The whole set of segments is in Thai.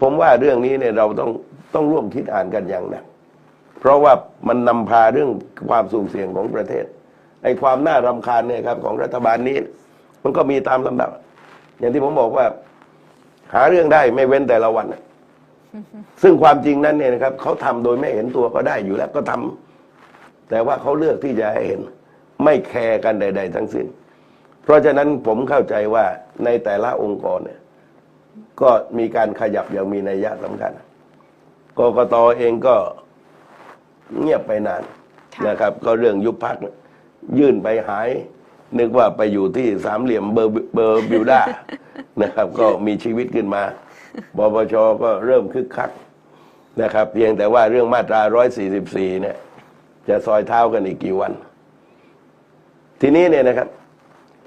ผมว่าเรื่องนี้เนี่ยเราต้องต้องร่วมคิดอ่านกันอย่างหนักเพราะว่ามันนำพาเรื่องความสุ่มเสี่ยงของประเทศไอ้ความน่ารำคาญเนี่ยครับของรัฐบาลนี้ มันก็มีตามลำดับ อย่างที่ผมบอกว่า หาเรื่องได้ไม่เว้นแต่ละวันซึ่งความจริงนั้นเนี่ยนะครับเขาทำโดยไม่เห็นตัวก็ได้อยู่แล้วก็ทำแต่ว่าเขาเลือกที่จะให้เห็น ไม่แคร์กันใด ๆ ทั้งสิ้น เพราะฉะนั้นผมเข้าใจว่าในแต่ละองค์กรเนี่ย ก็มีการขยับอย่างมีนัยยะสำคัญกกตเองก็เงียบไปนานค่ะนะครับ ก็เรื่องยุบพักยื่นไปหาย นึกว่าไปอยู่ที่สามเหลี่ยมเบอร์เบอร์บิวด้านะครับ ก็มีชีวิตขึ้นมาปปชก็เริ่มคึกคักนะครับ เพียงแต่ว่าเรื่องมาตรา 144 เนี่ย จะซอยเท้ากันอีกกี่วัน ทีนี้เนี่ยนะครับ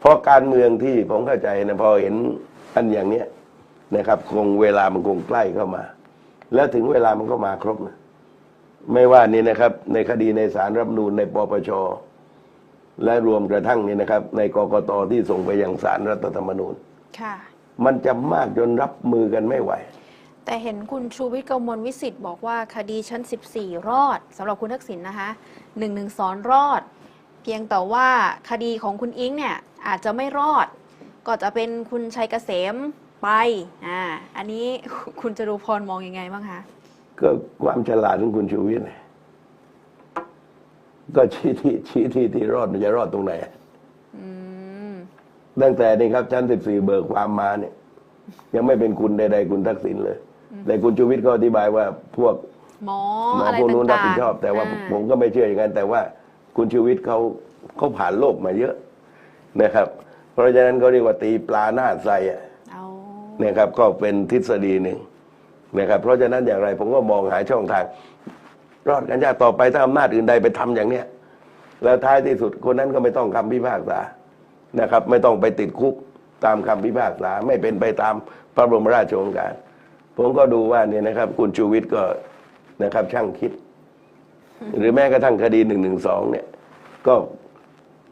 พอการเมืองที่ผมเข้าใจนะพอเห็นอันอย่างเนี้ย นะครับ คงเวลามันคงใกล้เข้ามา แล้วถึงเวลามันก็มาครบนะไม่ว่านี่นะครับ ในคดีในศาลรัฐธรรมนูญในปปชและรวมกระทั่งนี่นะครับ ในกกตที่ส่งไปยังศาลรัฐธรรมนูญค่ะ มันจะมากจนรับมือกันไม่ไหว แต่เห็นคุณชูวิทย์กมลวิสิทธิ์บอกว่าคดีชั้น 14 รอดสำหรับคุณทักษิณนะคะ1นึรอด เพียงแต่ว่าคดีของคุณอิงเนี่ยอาจจะไม่รอด ก็จะเป็นคุณชัยเกษม ไปอ่าอันนี้คุณจรุพรมองยังไงบ้างคะก็ความฉลาดของคุณชูวิทย์เนี่ยก็ชี้ที่ชี้ที่ที่รอดมันจะรอดตรงไหนอืมตั้งแต่นี่ครับชั้น14เบิกความมาเนี่ย ยังไม่เป็นคุณใดๆคุณทักษิณเลย แต่คุณชูวิทย์ก็อธิบายว่าพวกหมอหมออะไรพวกนู้นรับต่างผิดชอบ แต่ว่าอ่ผมก็ไม่เชื่ออย่างนั้นแต่ว่าคุณชูวิทย์เขาเขาผ่านโลกมาเยอะนะครับ เพราะฉะนั้นเขาเรียกว่าตีปลาหน้าใสอะ เอานะครับก็เป็นทฤษฎีหนึ่งนะครับเพราะฉะนั้นอย่างไรผมก็มองหาช่องทาง รอดกันยากต่อไปถ้าอำนาจอื่นใดไปทำอย่างเนี้ยแล้วท้ายที่สุดคนนั้นก็ไม่ต้องคำพิพากษานะครับ ไม่ต้องไปติดคุกตามคำพิพากษาไม่เป็นไปตามพระบรมราชโองการ ผมก็ดูว่าเนี่ยนะครับ คุณชูวิทย์ก็นะครับ ช่างคิด หรือแม้กระทั่งคดีหนึ่งหนึ่งสองเนี่ย ก็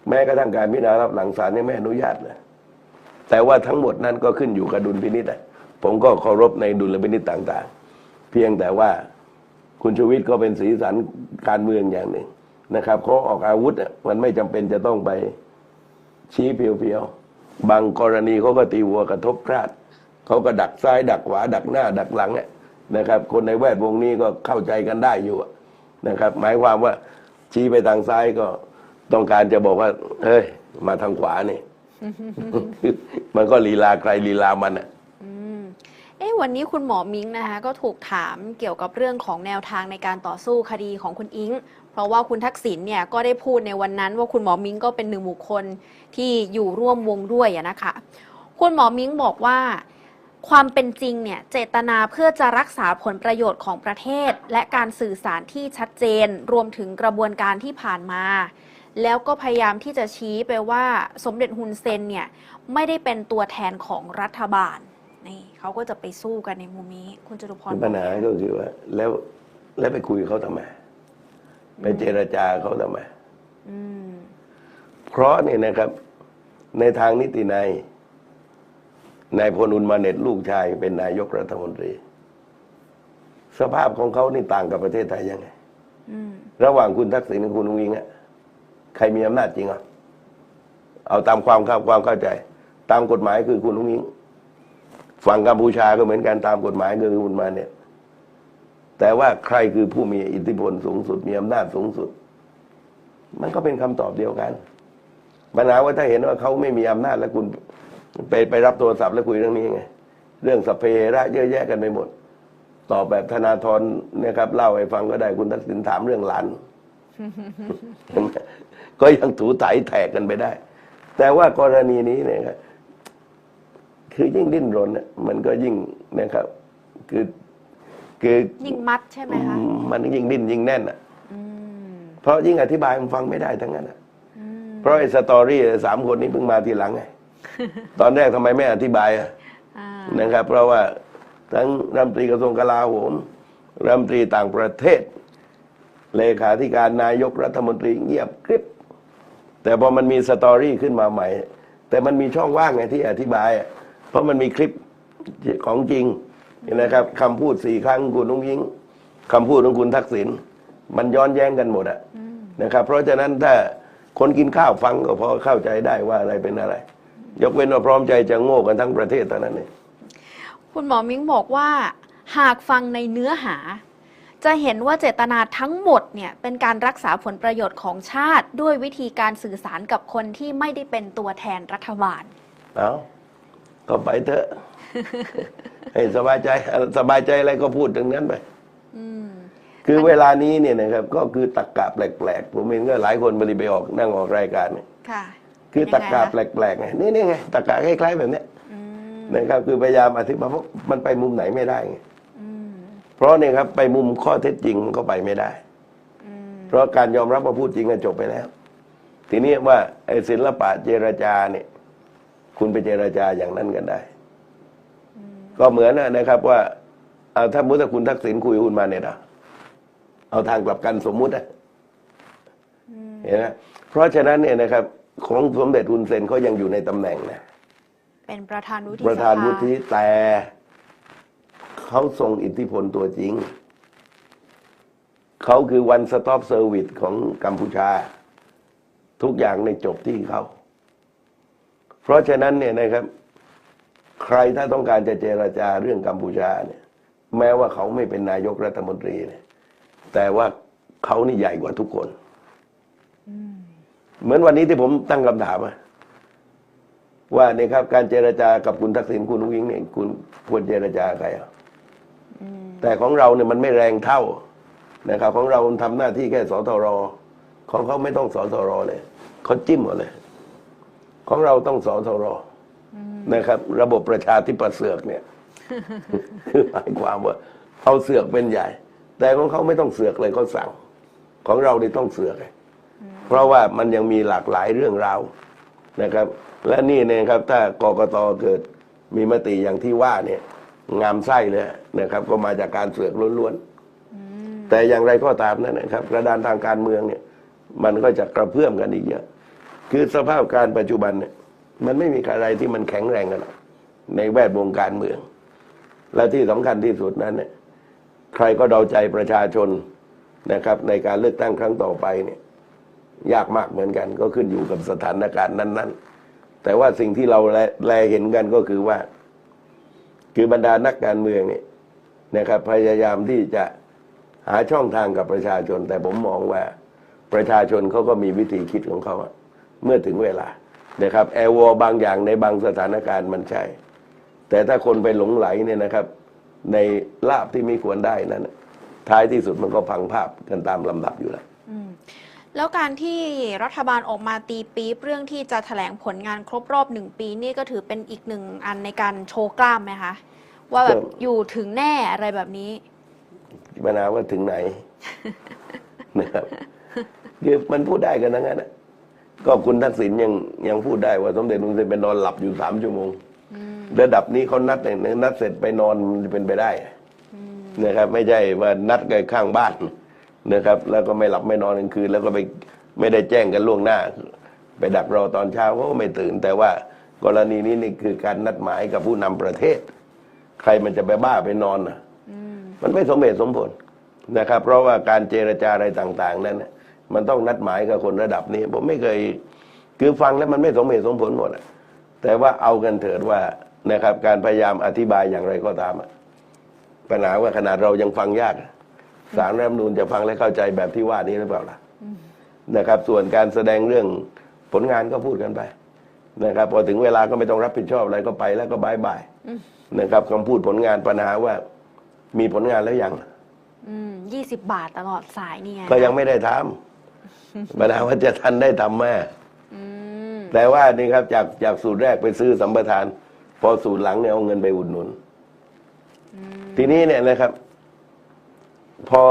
แม้กระทั่งการพิจารณารับหลังศาลยังไม่อนุญาตเลย แต่ว่าทั้งหมดนั้นก็ขึ้นอยู่กับดุลพินิจอะผมก็เคารพในดุลพินิจต่าง ๆ เพียงแต่ว่าคุณชูวิทย์ก็เป็นสีสันการเมืองอย่างหนึ่งนะครับเขาออกอาวุธมันไม่จำเป็นจะต้องไปชี้เพียวๆ บางกรณีเขาก็ตีหัวกระทบคราดเขาก็ดักซ้ายดักขวา ดักหน้า ดักหลังอะนะครับ คนในแวดวงนี้ก็เข้าใจกันได้อยู่นะครับ หมายความว่าชี้ไปทางซ้ายก็ต้องการจะบอกว่าเฮ้ยมาทางขวานี่ มันก็ลีลาใครลีลามันอะเอ๊ะวันนี้คุณหมอมิงนะคะก็ถูกถามเกี่ยวกับเรื่องของแนวทางในการต่อสู้คดีของคุณอิง เพราะว่าคุณทักษิณเนี่ยก็ได้พูดในวันนั้นว่าคุณหมอมิงก็เป็นหนึ่งบุคคลที่อยู่ร่วมวงด้วยนะคะ คุณหมอมิงบอกว่าความเป็นจริงเนี่ยเจตนาเพื่อจะรักษาผลประโยชน์ของประเทศ และการสื่อสารที่ชัดเจน รวมถึงกระบวนการที่ผ่านมา แล้วก็พยายามที่จะชี้ไปว่าสมเด็จฮุนเซนเนี่ยไม่ได้เป็นตัวแทนของรัฐบาลนี่เขาก็จะไปสู้กันในมุมนี้ คุณจตุพรปัญหาก็คือว่า แล้วแล้วไปคุยกับเขาทำไมไปเจรจาเขาทำไมอืมเพราะเนี่ยนะครับ ในทางนิตินัยนายพลอุลมาเน็ตลูกชาย เป็นนายกรัฐมนตรี สภาพของเขานี่ต่างกับประเทศไทยยังไงอืมระหว่างคุณทักษิณกับคุณอุ้งอิงอะ ใครมีอำนาจจริงอะเอาตามความเข้าความเข้าใจ ตามกฎหมายคือคุณอุ้งอิงฝั่งกัมพูชาก็เหมือนกันตามกฎหมายคือคุณมาเนี่ย แต่ว่าใครคือผู้มีอิทธิพลสูงสุด มีอำนาจสูงสุด มันก็เป็นคำตอบเดียวกันปัญหาว่าถ้าเห็นว่าเขาไม่มีอำนาจแล้วคุณไปไปรับโทรศัพท์แล้วคุยเรื่องนี้ไง เรื่องสพเประเยอะแยะกันไปหมด ตอบแบบธนาธรเนี่ยครับ เล่าให้ฟังก็ได้คุณทักษิณถามเรื่องหลาน ก็ยังถูไถแตกกันไปได้ แต่ว่ากรณีนี้เนี่ยครับคือยิ่งดิ้นรนน่ะมันก็ยิ่งนะครับ คือคือยิ่งมัดใช่ไหมคะมันยิ่งดิ้นยิ่งแน่นอะอืมเพราะยิ่งอธิบายมันฟังไม่ได้ทั้งนั้นอะอืมเพราะไอ้สตอรี่สามคนนี้เพิ่งมาทีหลังไงตอนแรกทำไมไม่อธิบายอะอ่านะครับ เพราะว่าทั้งรัฐมนตรีกระทรวงกลาโหมรัฐมนตรีต่างประเทศ เลขาธิการนายกรัฐมนตรีเงียบกริบ แต่พอมันมีสตอรี่ขึ้นมาใหม่ แต่มันมีช่องว่างไงที่อธิบาย เพราะมันมีคลิปของจริงนะครับคำพูดสี่ครั้งคุณนุ้งยิงคำพูดของคุณทักษิณมันย้อนแย้งกันหมดอะนะครับ เพราะฉะนั้นถ้าคนกินข้าวฟังก็พอเข้าใจได้ว่าอะไรเป็นอะไร ยกเว้นว่าพร้อมใจจะโง่กันทั้งประเทศเท่านั้นเองคุณหมอมิ้งบอกว่าหากฟังในเนื้อหา จะเห็นว่าเจตนาทั้งหมดเนี่ยเป็นการรักษาผลประโยชน์ของชาติ ด้วยวิธีการสื่อสารกับคนที่ไม่ได้เป็นตัวแทนรัฐบาล เอาก็ไปเถอะ ให้สบายใจสบายใจอะไรก็พูดถึงนั้นไปอืม คือเวลานี้เนี่ยนะครับ ก็คือตักกะแปลกๆผมเห็นก็หลายคนบริไปออกนั่งออกรายการเนี่ยค่ะคือตักกะเป็นยังไงคะแปลกๆไงนี่นี่ไงตักกะคล้ายๆแบบเนี้ยอืม นะครับ คือพยายามอธิบายเพราะมันไปมุมไหนไม่ได้ไงอืม เพราะเนี่ยครับไปมุมข้อเท็จจริงมันก็ไปไม่ได้อืมเพราะการยอมรับว่าพูดจริงก็จบไปแล้ว ทีนี้ว่าไอ้ศิลปะเจรจาเนี่ย คุณไปเจรจาอย่างนั้นกันได้ ก็เหมือนนะครับว่าเอาถ้ามุติว่าคุณทักษิณคุยกับคุณมาเนี่ยนะเอาทางกลับกันสมมุติอะเห็นไหมเพราะฉะนั้นเนี่ยนะครับ ของสมเด็จคุณเซนเขายังอยู่ในตำแหน่งนะเป็นประธานวุฒิประธานสภวุฒิแต่ เขาทรงอิทธิพลตัวจริง เขาคือวันสต็อปเซอร์วิสของกัมพูชา ทุกอย่างในจบที่เขา เพราะฉะนั้นเนี่ยนะครับ ใครถ้าต้องการจะเจรจาเรื่องกัมพูชาเนี่ย แม้ว่าเขาไม่เป็นนายกรัฐมนตรีเนี่ย แต่ว่าเขานี่ใหญ่กว่าทุกคนเหมือนวันนี้ที่ผมตั้งคำถามอะว่าเนี่ยครับการเจรจากับคุณทักษิณคุณอุ้งอิงเนี่ยคุณควรเจรจาใครอะ แต่ของเราเนี่ยมันไม่แรงเท่านะครับของเราทำหน้าที่แค่สทรของเขาไม่ต้องสทรเลยเขาจิ้มหมดเลย ของเราต้องสทรนะครับ ระบบประชาธิปเสือกเนี่ยคือหมายความว่าเอาเสือกเป็นใหญ่ แต่ของเขาไม่ต้องเสือกเลยเขาสั่ง ของเรานี่ต้องเสือกเลยเพราะว่ามันยังมีหลากหลายเรื่องราวนะครับ และนี่เนี่ยครับถ้ากกตเกิดมีมติอย่างที่ว่าเนี่ย งามไส้เลยนะครับ ก็มาจากการเสือกล้วนๆแต่อย่างไรก็ตามนั่นนะครับ กระดานทางการเมืองเนี่ย มันก็จะกระเพื่อมกันอีกเยอะคือสภาพการปัจจุบันเนี่ย มันไม่มีอะไรที่มันแข็งแรงกันหรอกในแวดวงการเมือง และที่สำคัญที่สุดนั้นเนี่ยใครก็เดาใจประชาชนนะครับ ในการเลือกตั้งครั้งต่อไปเนี่ยยากมากเหมือนกัน ก็ขึ้นอยู่กับสถานการณ์นั้น ๆ แต่ว่าสิ่งที่เราแลแลเห็นกันก็คือว่า คือบรรดานักการเมืองนี่นะครับพยายามที่จะหาช่องทางกับประชาชน แต่ผมมองว่าประชาชนเขาก็มีวิธีคิดของเขาเมื่อถึงเวลานะครับแอลวอบางอย่างในบางสถานการณ์มันใช่ แต่ถ้าคนไปหลงไหลเนี่ยนะครับ ในลาบที่ไม่ควรได้นั้นท้ายที่สุดมันก็พังภาพกันตามลำดับอยู่แล้ว แล้วการที่รัฐบาลออกมาตีปี๊บเรื่องที่จะแถลงผลงานครบรอบหนึ่งปีนี่ก็ถือเป็นอีกหนึ่งอันในการโชว์กล้ามไหมคะ ว่าแบบครับอยู่ถึงแน่อะไรแบบนี้ปัญหาว่าถึงไหนนะครับคือมันพูดได้กันทั้งนั้นน่ะก็คุณทักษิณยังยังพูดได้ว่าสมเด็จพระเซนเป็นนอนหลับอยู่สามชั่วโมงระดับนี้เขานัดเนี่ยนัดเสร็จไปนอนมันจะเป็นไปได้นะครับ ไม่ใช่ว่านัดกันข้างบ้าน นะครับ แล้วก็ไม่หลับไม่นอนกลางคืน แล้วก็ไปไม่ได้แจ้งกันล่วงหน้า ไปดักรอตอนเช้าเขาก็ไม่ตื่น แต่ว่ากรณีนี้นี่คือการนัดหมายกับผู้นำประเทศ ใครมันจะไปบ้าไปนอนน่ะมันไม่สมเหตุสมผลนะครับ เพราะว่าการเจรจาอะไรต่าง ๆ นั้นน่ะมันต้องนัดหมายกับคนระดับนี้ ผมไม่เคยคือฟังแล้วมันไม่สมเหตุสมผลหมดอะแต่ว่าเอากันเถิดว่านะครับ การพยายามอธิบายอย่างไรก็ตามอะปัญหาว่าขนาดเรายังฟังยากอะ สารรัฐธรรมนูญจะฟังและเข้าใจแบบที่ว่านี้หรือเปล่าล่ะนะครับ ส่วนการแสดงเรื่องผลงานก็พูดกันไปนะครับ พอถึงเวลาก็ไม่ต้องรับผิดชอบอะไรก็ไปแล้วก็บายบายนะครับคำพูดผลงานปัญหาว่า มีผลงานแล้วยังอืมยี่สิบบาทตลอดสายนี่ไงก็ยังไม่ได้ทำปัญหาว่าจะทันได้ทำแม่อืมแต่ว่านี่ครับจากจากสูตรแรกไปซื้อสัมปทาน พอสูตรหลังเนี่ยเอาเงินไปอุดหนุน ทีนี้เนี่ยนะครับ พอ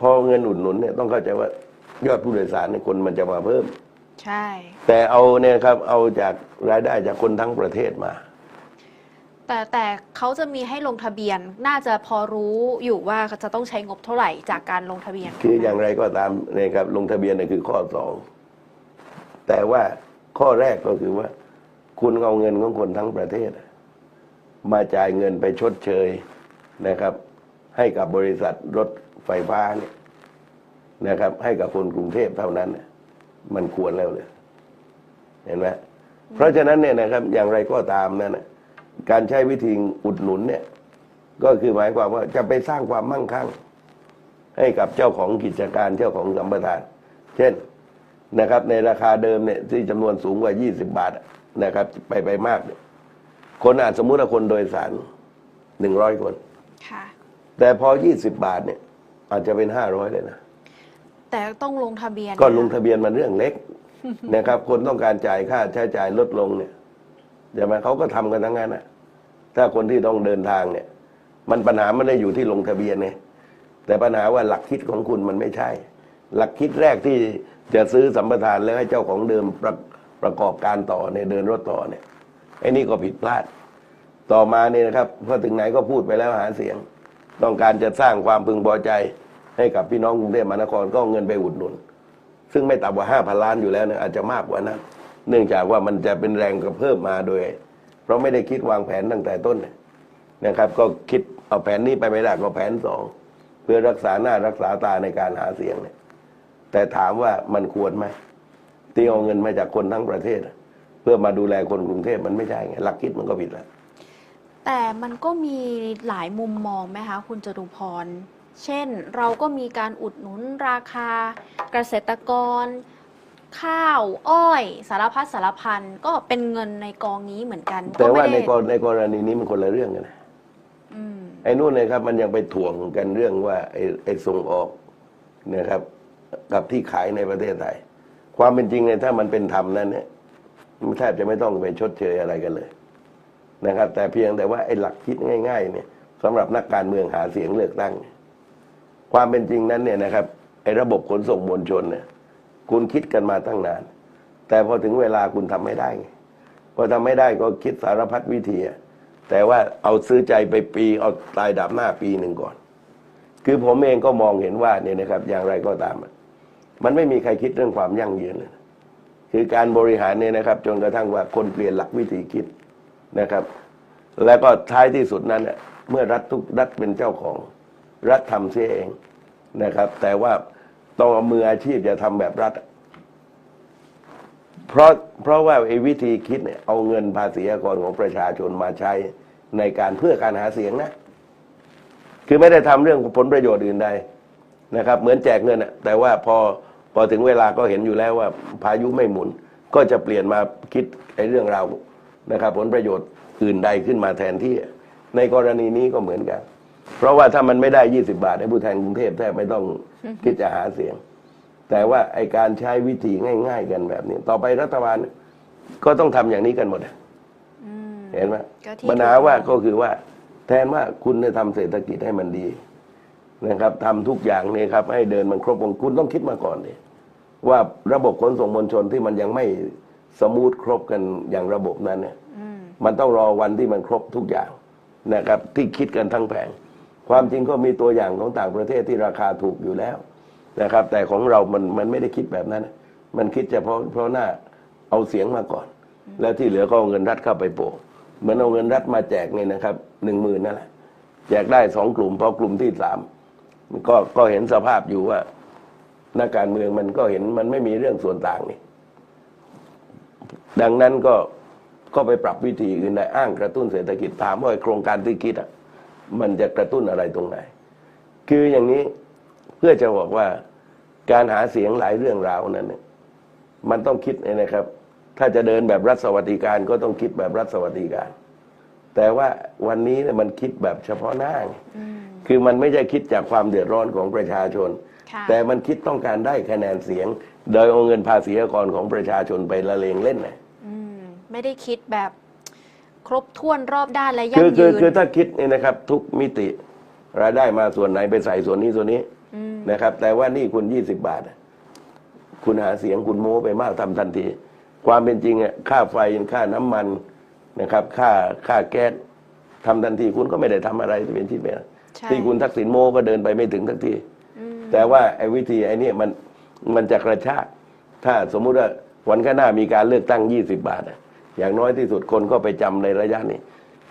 พอเงินอุดหนุนเนี่ยต้องเข้าใจว่ายอดผู้โดยสารเนี่ยคนมันจะมาเพิ่ม ใช่ แต่เอาเนี่ยครับเอาจากรายได้จากคนทั้งประเทศมา แต่แต่เขาจะมีให้ลงทะเบียนน่าจะพอรู้อยู่ว่าจะต้องใช้งบเท่าไหร่จากการลงทะเบียนคืออย่างไรก็ตามนะครับลงทะเบียนเนี่ยคือข้อสองแต่ว่าข้อแรกก็คือว่า คุณเอาเงินของคนทั้งประเทศ มาจ่ายเงินไปชดเชยนะครับ ให้กับบริษัทรถ ไฟฟ้าเนี่ยนะครับ ให้กับคนกรุงเทพเท่านั้นน่ะมันควรแล้วเลย เห็นไหมเพราะฉะนั้นเนี่ยนะครับ อย่างไรก็ตามนั่นนะการใช้วิธีอุดหนุนเนี่ย ก็คือหมายความว่าจะไปสร้างความมั่งคั่ง ให้กับเจ้าของกิจการเจ้าของสัมปทาน เช่นนะครับ ในราคาเดิมเนี่ยที่จำนวนสูงกว่า 20 บาทอะนะครับ ไปไปมากเนี่ยคนอาจสมมุติว่าคนโดยสารหนึ่งร้อยคนค่ะแต่พอ 20 บาทเนี่ย อาจจะเป็น500เลยนะ แต่ต้องลงทะเบียนก็นคลงทะเบียนมันเรื่องเล็กนะครับ คนต้องการจ่ายค่าใช้จ่ายลดลงเนี่ยใช่ไหมเขาก็ทำกันทั้งนั้นนะถ้าคนที่ต้องเดินทางเนี่ย มันปัญหาไม่ได้อยู่ที่ลงทะเบียนไงแต่ปัญหาว่าหลักคิดของคุณมันไม่ใช่ หลักคิดแรกที่จะซื้อสัมปทานแล้วให้เจ้าของเดิมประประกอบการต่อในยเดินรถต่อเนี่ยไอ้นี่ก็ผิดพลาด ต่อมาเนี่ยนะครับพอถึงไหนก็พูดไปแล้วหาเสียง ต้องการจะสร้างความพึงพอใจให้กับพี่น้องกรุงเทพมหานครก็เอาเงินไปอุดหนุน ซึ่งไม่ต่ำกว่าห้าพันล้านอยู่แล้วนะอาจจะมากกว่านั้น เนื่องจากว่ามันจะเป็นแรงกระเพิ่มมาโดย เพราะไม่ได้คิดวางแผนตั้งแต่ต้นนะครับ ก็คิดเอาแผนนี้ไปไม่ได้ก็แผนสองเพื่อรักษาหน้ารักษาตาในการหาเสียงเนี่ยแต่ถามว่ามันควรไหมที่เอาเงินมาจากคนทั้งประเทศ เพื่อมาดูแลคนกรุงเทพมันไม่ใช่ไงหลักคิดมันก็ผิดแล้ว แต่มันก็มีหลายมุมมองไหมคะคุณจตุพร เช่นเราก็มีการอุดหนุนราคา เกษตรกร ข้าว อ้อย สารพัดสารพันก็เป็นเงินในกองนี้เหมือนกันแต่ว่าก็ในไม่กได้รในกรณีนี้มันคนละเรื่องกันนะอืมไอ้นู่นเลยครับ มันยังไปถ่วงกันเรื่องว่าไอ้ไอ้ส่งออกนะครับ กับที่ขายในประเทศไทย ความเป็นจริงเนี่ยถ้ามันเป็นธรรมนั้นเนี่ยมันแทบจะไม่ต้องไปชดเชยอะไรกันเลย นะครับ แต่เพียงแต่ว่าไอ้หลักคิดง่าย ๆ เนี่ยสำหรับนักการเมืองหาเสียงเลือกตั้ง ความเป็นจริงนั้นเนี่ยนะครับไอ้ระบบขนส่งมวลชนเนี่ย คุณคิดกันมาตั้งนาน แต่พอถึงเวลาคุณทำไม่ได้ไงพอทำไม่ได้ก็คิดสารพัดวิธีแต่ว่าเอาซื้อใจไปปีเอาตายดับหน้าปีหนึ่งก่อน คือผมเองก็มองเห็นว่าเนี่ยนะครับ อย่างไรก็ตาม มันไม่มีใครคิดเรื่องความยั่งยืนเลยคือการบริหารเนี่ยนะครับ จนกระทั่งว่าคนเปลี่ยนหลักวิธีคิด นะครับ แล้วก็ท้ายที่สุดนั้นเนี่ยเมื่อรัฐทุกรัฐเป็นเจ้าของ รัฐทำเสียเองนะครับ แต่ว่าต้องเอามืออาชีพอย่าทำแบบรัฐ เพราะเพราะว่าไอ้วิธีคิดเนี่ยเอาเงินภาษีอากรของประชาชนมาใช้ในการเพื่อการหาเสียงนะ คือไม่ได้ทำเรื่องผลประโยชน์อื่นใดนะครับ เหมือนแจกเงินอะแต่ว่าพอพอถึงเวลาก็เห็นอยู่แล้วว่าพายุไม่หมุน ก็จะเปลี่ยนมาคิดไอ้เรื่องราว นะครับ ผลประโยชน์อื่นใดขึ้นมาแทนที่ ในกรณีนี้ก็เหมือนกัน เพราะว่าถ้ามันไม่ได้ 20 บาทให้ผู้แทนกรุงเทพแทบไม่ต้องคิดจะหาเสียง แต่ว่าไอการใช้วิธีง่าย ๆ กันแบบนี้ ต่อไปรัฐบาลก็ต้องทำอย่างนี้กันหมดอะอืมเห็นไหมก็ที่ปัญหาว่าก็คือว่า แทนว่าคุณจะทำเศรษฐกิจให้มันดีนะครับทำทุกอย่างเนี่ยครับ ให้เดินมันครบวงคุณต้องคิดมาก่อนเนี่ยว่าระบบขนส่งมวลชนที่มันยังไม่ สมูทครบกันอย่างระบบนั้นเนี่ยอืมมันต้องรอวันที่มันครบทุกอย่างนะครับที่คิดกันทั้งแผง ความจริงก็มีตัวอย่างของต่างประเทศที่ราคาถูกอยู่แล้วนะครับ แต่ของเรามันมันไม่ได้คิดแบบนั้น มันคิดเฉพาะเพราะหน้าเอาเสียงมาก่อน แล้วที่เหลือก็เอาเงินรัฐเข้าไปโปะเหมือนเอาเงินรัฐมาแจกเนี่ยนะครับหนึ่งหมื่นนั่นแหละแจกได้สองกลุ่มพอกลุ่มที่สามก็ก็เห็นสภาพอยู่ว่านักการเมืองมันก็เห็นมันไม่มีเรื่องส่วนต่างนี่ ดังนั้นก็ก็ไปปรับวิธีอื่นได้อ้างกระตุ้นเศรษฐกิจถามว่าไอ้โครงการที่คิดอะมันจะกระตุ้นอะไรตรงไหน คืออย่างนี้เพื่อจะบอกว่าการหาเสียงหลายเรื่องราวนั้นเนี่ยมันต้องคิดนะครับ ถ้าจะเดินแบบรัฐสวัสดิการก็ต้องคิดแบบรัฐสวัสดิการ แต่ว่าวันนี้เนี่ยมันคิดแบบเฉพาะหน้าไงอืมคือมันไม่ใช่คิดจากความเดือดร้อนของประชาชนค่ะแต่มันคิดต้องการได้คะแนนเสียง โดยเอาเงินภาษีอากรของประชาชนไปละเลงเล่นนะอืม ไม่ได้คิดแบบครบถ้วนรอบด้านและคืยั่องคืยือนคือถ้าคิดเนี่ยนะครับ ทุกมิติรายได้มาส่วนไหนไปใส่ส่วนนี้ส่วนนี้มนะครับ แต่ว่านี่คุณยี่สิบบาทอะคุณหาเสียงคุณโม้ไปมากทำทันที ความเป็นจริงอะค่าไฟค่าน้ำมันนะครับ ค่าค่าแก๊สทำทันทีคุณก็ไม่ได้ทำอะไรที่เป็นที่เป็นใช่ที่คุณทักษิณโม้ก็เดินไปไม่ถึงทักที อืมแต่ว่าไอ้วิธีไอ้นี่มันมันจะกระชากถ้าสมมุติว่าวันข้างหน้ามีการเลือกตั้ง 20 บาทอะ อย่างน้อยที่สุดคนก็ไปจำในระยะนี้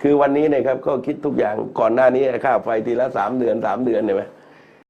คือวันนี้เนะครับก็คิดทุกอย่างก่อนหน้านี้ค่าไฟทีละสามเดือนสามเดือนเห็นไหม